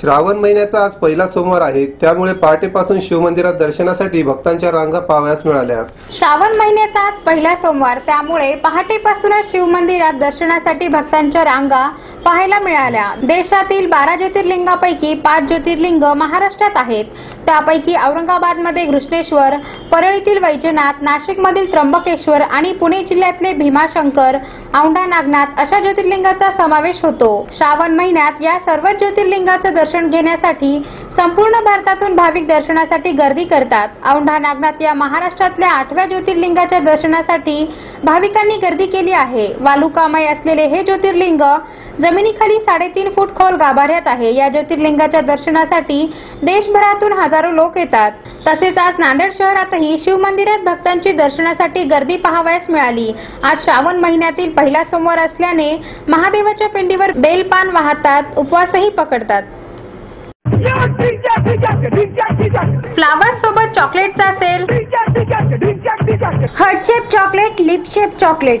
श्रावण महिन्याचा आज पहिला सोमवार आहे. त्यामुळे पहाटेपासून शिवमंदिरात दर्शनासाठी भक्तांच्या रांगा पाहाव्यास मिळाल्या. श्रावण महिन्याचा आज पहिला सोमवार. त्यामुळे पहाटेपासूनच शिवमंदिरात दर्शनासाठी भक्तांच्या रांगा पाहायला मिळाल्या. देशातील बारा ज्योतिर्लिंगापैकी पाच ज्योतिर्लिंग महाराष्ट्रात आहेत. त्यापैकी औरंगाबादमध्ये घृष्णेश्वर परळीतील वैजनाथ नाशिकमधील त्र्यंबकेश्वर आणि पुणे जिल्ह्यातले भीमाशंकर औंढा नागनाथ अशा ज्योतिर्लिंगाचा समावेश होतो. श्रावण महिन्यात या सर्व ज्योतिर्लिंगाचं दर्शन घेण्यासाठी संपूर्ण भारतातून भाविक दर्शनासाठी गर्दी करतात. औंढा नागनाथ या महाराष्ट्रातल्या आठव्या ज्योतिर्लिंगाच्या दर्शनासाठी भाविकांनी गर्दी केली आहे. वालुकामय असलेले हे ज्योतिर्लिंग जमिनीखाली साडेतीन फूट खोल गाभाऱ्यात आहे. या ज्योतिर्लिंगाच्या दर्शनासाठी देशभरातून हजारो लोक येतात. तसेच आज नांदेड शहरातही शिवमंदिरात भक्तांची दर्शनासाठी गर्दी पाहावयास मिळाली. आज श्रावण महिन्यातील पहिला सोमवार असल्याने महादेवाच्या पिंडीवर बेलपान वाहतात उपवासही पकडतात. फ्लावर सोबत चॉकलेटचा असेल. Heart shape chocolate lip shape chocolate